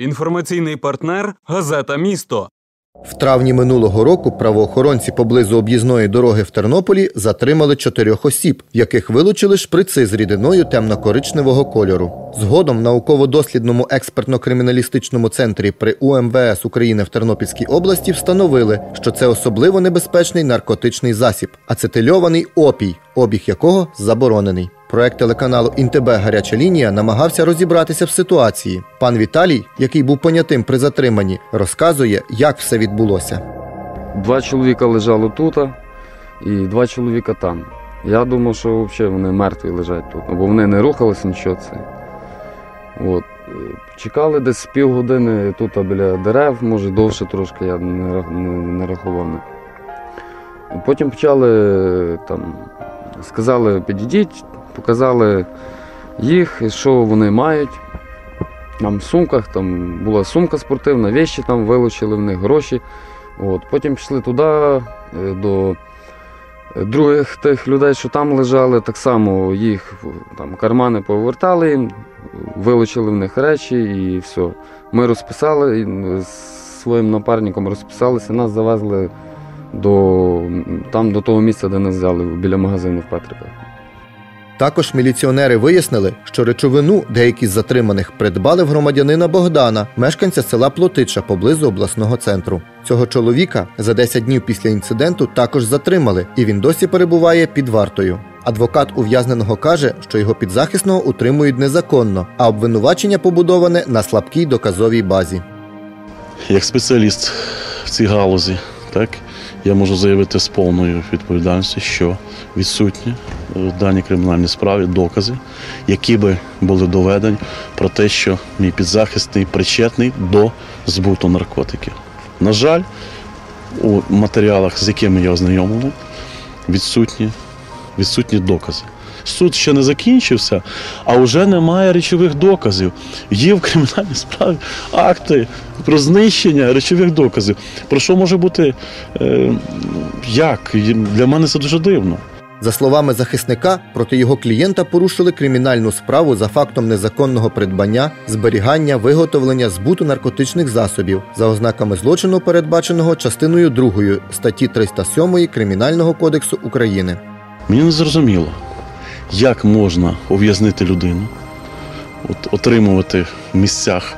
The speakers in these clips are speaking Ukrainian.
Інформаційний партнер газета Місто. В травні минулого року правоохоронці поблизу об'їзної дороги в Тернополі затримали чотирьох осіб, яких вилучили шприци з рідиною темно-коричневого кольору. Згодом науково-дослідному експертно-криміналістичному центрі при УМВС України в Тернопільській області встановили, що це особливо небезпечний наркотичний засіб, ацетильований опій, обіг якого заборонений. Проект телеканалу Інтебе Гаряча лінія намагався розібратися в ситуації. Пан Віталій, який був понятим при затриманні, розказує, як все відбулося. Два чоловіка лежали тут, і два чоловіка там. Я думав, що взагалі вони мертві лежать тут, бо вони не рухалися нічого це. От. е, Чекали десь півгодини тут біля дерев, може довше трошки, я не, не, не рахував. Потім почали е, там, сказали, підійдіть, показали їх, що вони мають. Там в сумках, там була сумка спортивна, вещі там вилучили в них гроші. От. Потім пішли туди е, до других тих людей, що там лежали, так само їх там кармани повертали їм, вилучили в них речі і все. Ми розписали з своїм напарником розписалися, нас завезли до, там, до того місця, де нас взяли, біля магазину в Петриках. Також міліціонери вияснили, що речовину деякі з затриманих придбали в громадянина Богдана, мешканця села Плотича поблизу обласного центру. Цього чоловіка за 10 днів після інциденту також затримали, і він досі перебуває під вартою. Адвокат ув'язненого каже, що його підзахисного утримують незаконно, а обвинувачення побудоване на слабкій доказовій базі. Як спеціаліст в цій галузі, так, я можу заявити з повною відповідальністю, що відсутні в даній кримінальній справі докази, які би були доведені про те, що мій підзахисний причетний до збуту наркотиків. На жаль, у матеріалах, з якими я ознайомлений, відсутні, відсутні докази. Суд ще не закінчився, а вже немає речових доказів. Є в кримінальній справі акти про знищення речових доказів. Про що може бути е, як? Для мене це дуже дивно. За словами захисника, проти його клієнта порушили кримінальну справу за фактом незаконного придбання, зберігання, виготовлення, збуту наркотичних засобів за ознаками злочину, передбаченого частиною 2 статті 307 Кримінального кодексу України. Мені не зрозуміло, як можна ув'язнити людину, от, отримувати в місцях,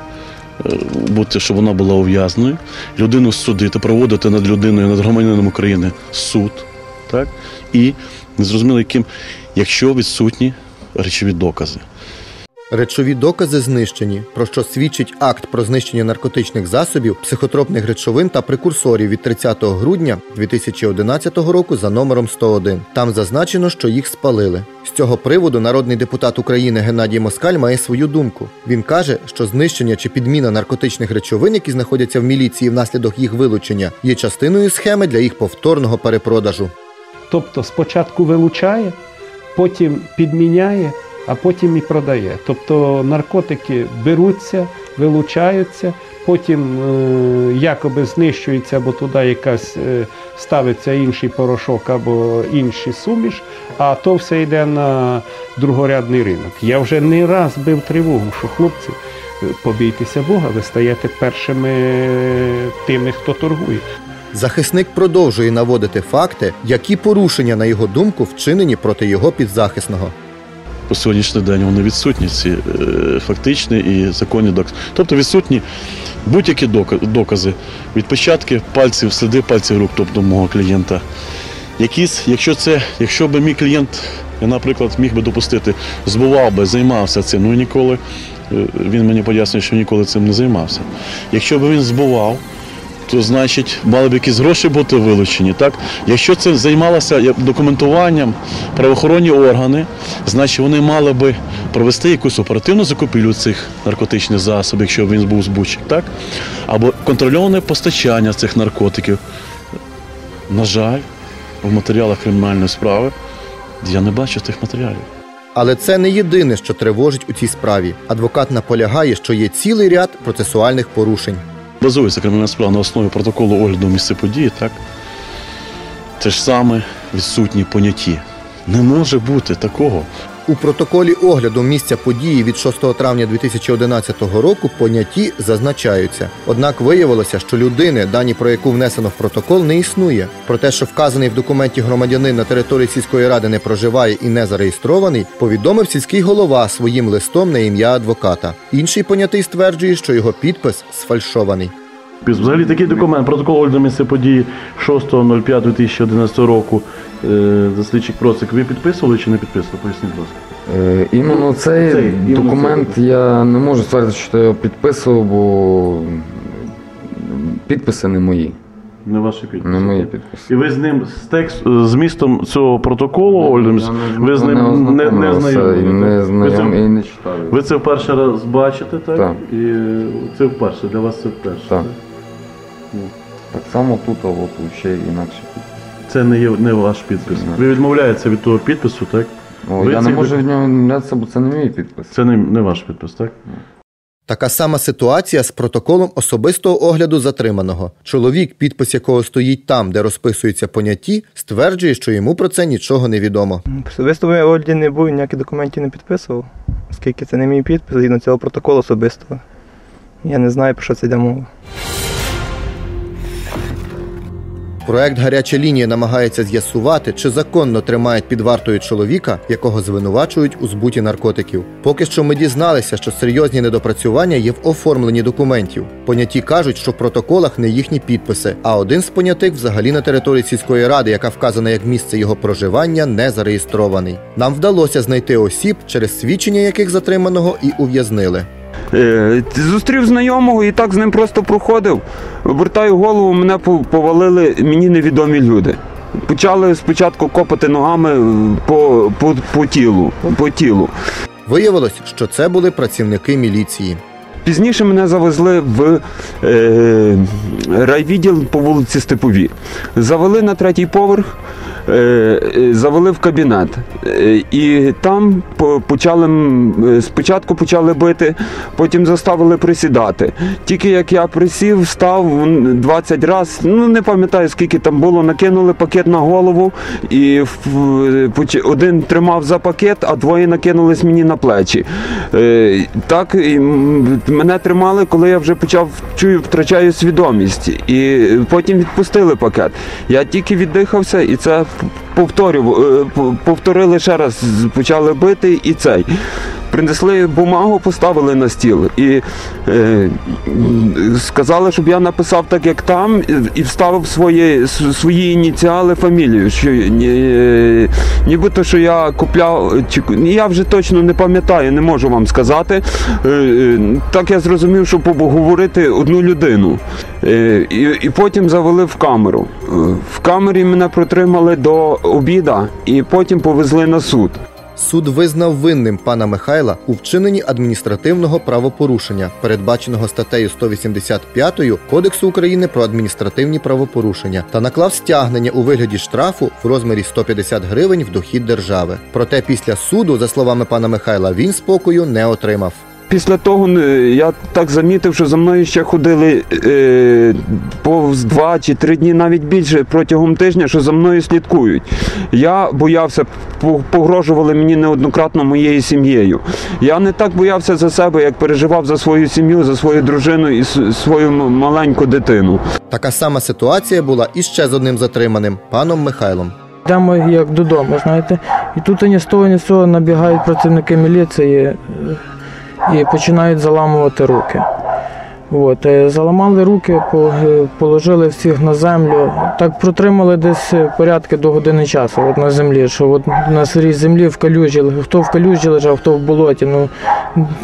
е, бути, щоб вона була ув'язною, людину судити, проводити над людиною, над громадянином України суд, так? і незрозуміло яким, якщо відсутні речові докази. Речові докази знищені, про що свідчить акт про знищення наркотичних засобів, психотропних речовин та прекурсорів від 30 грудня 2011 року за номером 101. Там зазначено, що їх спалили. З цього приводу народний депутат України Геннадій Москаль має свою думку. Він каже, що знищення чи підміна наркотичних речовин, які знаходяться в міліції внаслідок їх вилучення, є частиною схеми для їх повторного перепродажу. Тобто спочатку вилучає, потім підміняє, а потім і продає. Тобто наркотики беруться, вилучаються, потім е, якоби знищується, або туди якась е, ставиться інший порошок або інший суміш, а то все йде на другорядний ринок. Я вже не раз бив тривогу, що хлопці. е, Побійтеся Бога, ви стаєте першими е, тими, хто торгує. Захисник продовжує наводити факти, які порушення, на його думку, вчинені проти його підзахисного. По сьогоднішній день вони відсутні, ці е, фактичні і законні докази. Тобто відсутні будь-які дока- докази, відпечатки пальців, сліди пальців рук, тобто мого клієнта. Якісь, якщо це, якщо би мій клієнт, я, наприклад, міг би допустити, збував би, займався цим, ну ніколи, е, він мені пояснює, що ніколи цим не займався. Якщо б він збував, то значить мали б якісь гроші бути вилучені. Так? Якщо це займалося документуванням правоохоронні органи, значить вони мали би провести якусь оперативну закупівлю цих наркотичних засобів, якщо він був збучий, так? або контрольоване постачання цих наркотиків. На жаль, в матеріалах кримінальної справи я не бачу тих матеріалів. Але це не єдине, що тривожить у цій справі. Адвокат наполягає, що є цілий ряд процесуальних порушень. Базується кримінальна справа на основі протоколу огляду місця події, так? Те ж саме відсутні понятті. Не може бути такого, У протоколі огляду місця події від 6 травня 2011 року поняті зазначаються. Однак виявилося, що людини, дані про яку внесено в протокол, не існує. Про те, що вказаний в документі громадянин на території сільської ради не проживає і не зареєстрований, повідомив сільський голова своїм листом на ім'я адвоката. Інший понятий стверджує, що його підпис сфальшований. Взагалі такий документ, протокол огляду місця події 6.05.2011 року. е, Заслідчик Процик, ви підписували чи не підписували? Поясніть, будь ласка. Е, Іменно цей, Цей, іменно документ цей. я не можу ствердити, що я його підписував, бо підписи не мої. Не ваші підписи. Не мої підписи. І ви з ним з текст з містом цього протоколу Я не- ви з ним не, не, знайомі. не так? знайомий, і не читав. його. ви це вперше раз бачите, так? Так. І е, це вперше, для вас це вперше. Так. Так само тут, а от ще інакше. Це не є не ваш підпис. Ні. Ви відмовляєтеся від того підпису, так? О, Ви я не можу від нього відмовлятися, бо це не мій підпис. Це не, не ваш підпис, так? Така сама ситуація з протоколом особистого огляду затриманого. Чоловік, підпис якого стоїть там, де розписуються поняті, стверджує, що йому про це нічого не відомо. Особисто в Ольді не був, ніяких документів не підписував, оскільки це не мій підпис згідно цього протоколу особистого. Я не знаю, про що це йде мова. Проект Гаряча лінія намагається з'ясувати, чи законно тримають під вартою чоловіка, якого звинувачують у збуті наркотиків. Поки що ми дізналися, що серйозні недопрацювання є в оформленні документів. Поняті кажуть, що в протоколах не їхні підписи, а один з понятих взагалі на території сільської ради, яка вказана як місце його проживання, не зареєстрований. Нам вдалося знайти осіб, через свідчення яких затриманого і ув'язнили. Е, Зустрів знайомого і так з ним просто проходив. Обертаю голову, мене повалили мені невідомі люди. Почали спочатку копати ногами е, по, по, по тілу. По тілу. Виявилось, що це були працівники міліції. Пізніше мене завезли в е, райвідділ по вулиці Степові. Завели на третій поверх, е, е, завели в кабінет. Е, і там почали спочатку почали бити, потім заставили присідати. Тільки як я присів, встав 20 разів, ну не пам'ятаю скільки там було, накинули пакет на голову, і один тримав за пакет, а двоє накинулись мені на плечі. Так мене тримали, коли я вже почав чую, втрачаю свідомість. І потім відпустили пакет. Я тільки віддихався і це повторював. е, Повторили ще раз, почали бити і цей. Принесли бумагу, поставили на стіл і е, сказали, щоб я написав так, як там, і- вставив свої, свої ініціали, фамілію. Що, е, нібито, що я купляв, я вже точно не пам'ятаю, не можу вам сказати. Е, е, Так я зрозумів, що поговорити одну людину. Е, І, і потім завели в камеру. Е, В камері мене протримали до обіда і потім повезли на суд. Суд визнав винним пана Михайла у вчиненні адміністративного правопорушення, передбаченого статтею 185 Кодексу України про адміністративні правопорушення, та наклав стягнення у вигляді штрафу в розмірі 150 гривень в дохід держави. Проте після суду, за словами пана Михайла, він спокою не отримав. Після того е, я так замітив, що за мною ще ходили е, повз два чи три дні, навіть більше протягом тижня, що за мною слідкують. Я боявся, погрожували мені неоднократно моєю сім'єю. Я не так боявся за себе, як переживав за свою сім'ю, за свою дружину і свою маленьку дитину. Така сама ситуація була і ще з одним затриманим паном Михайлом. Йдемо як додому, знаєте. І тут ні з того, ні з цього набігають працівники міліції і починають заламувати руки. От, е, заламали руки, е, положили всіх на землю. Так протримали десь е, порядки до години часу от на землі, що от на сирій землі в калюжі, хто в калюжі лежав, хто в болоті. Ну,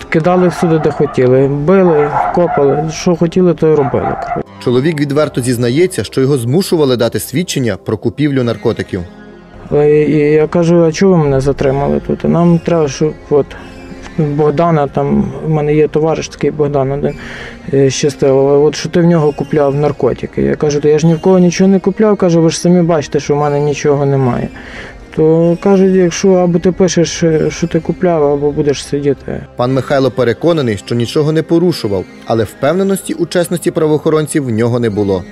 кидали всюди, де хотіли. Били, копали, що хотіли, то й робили. Чоловік відверто зізнається, що його змушували дати свідчення про купівлю наркотиків. І я кажу, а чого ви мене затримали тут? Нам треба, щоб от Богдана, там в мене є товариш такий Богдан один е, щастило. От що ти в нього купляв наркотики. Я кажу, то я ж ні в кого нічого не купляв, кажу, ви ж самі бачите, що в мене нічого немає. То кажуть, якщо або ти пишеш, е, що ти купляв, або будеш сидіти. Пан Михайло переконаний, що нічого не порушував, але впевненості у чесності правоохоронців в нього не було.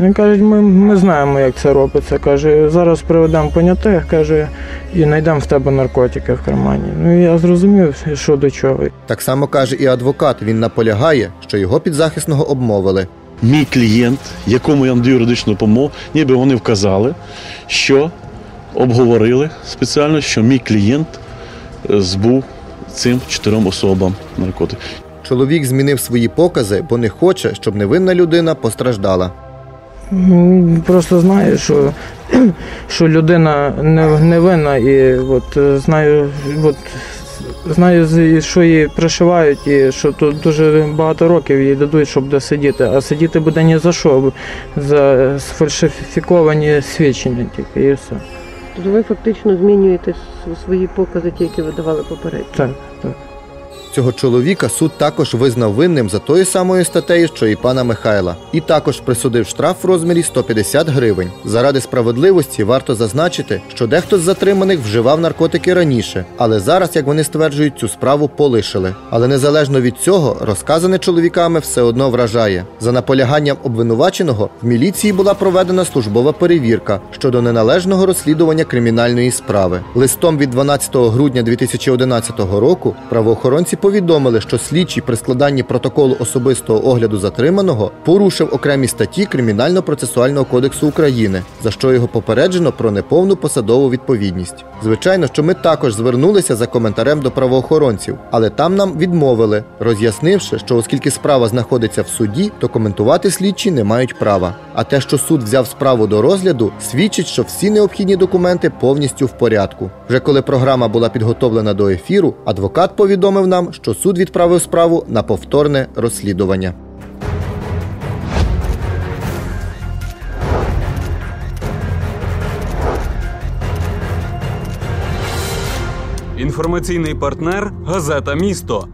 Він каже, ми, ми знаємо, як це робиться. Каже, зараз приведемо понятих, каже, і знайдемо в тебе наркотики в кармані. Ну я зрозумів, що до чого. Так само каже і адвокат. Він наполягає, що його підзахисного обмовили. Мій клієнт, якому я надаю юридичну допомогу, ніби вони вказали, що обговорили спеціально, що мій клієнт е, збув цим чотирьом особам наркотик. Чоловік змінив свої покази, бо не хоче, щоб невинна людина постраждала. Ну, Просто знаю, що, що людина не, невинна і от, е, знаю, от, знаю, що її пришивають, і що тут дуже багато років їй дадуть, щоб досидіти. А сидіти буде ні за що, за сфальсифіковані свідчення тільки і все. Тобто ви фактично змінюєте свої покази, ті, які ви давали попередньо. Так, так. Цього чоловіка суд також визнав винним за тою самою статтею, що і пана Михайла, і також присудив штраф в розмірі 150 гривень. Заради справедливості варто зазначити, що дехто з затриманих вживав наркотики раніше, але зараз, як вони стверджують, цю справу полишили. Але незалежно від цього, розказане чоловіками все одно вражає. За наполяганням обвинуваченого в міліції була проведена службова перевірка щодо неналежного розслідування кримінальної справи. Листом від 12 грудня 2011 року правоохоронці повідомили, що слідчий при складанні протоколу особистого огляду затриманого порушив окремі статті Кримінально-процесуального кодексу України, за що його попереджено про неповну посадову відповідність. Звичайно, що ми також звернулися за коментарем до правоохоронців, але там нам відмовили, роз'яснивши, що оскільки справа знаходиться в суді, то коментувати слідчі не мають права. А те, що суд взяв справу до розгляду, свідчить, що всі необхідні документи повністю в порядку. Вже коли програма була підготовлена до ефіру, адвокат повідомив нам, що суд відправив справу на повторне розслідування. Інформаційний партнер газета Місто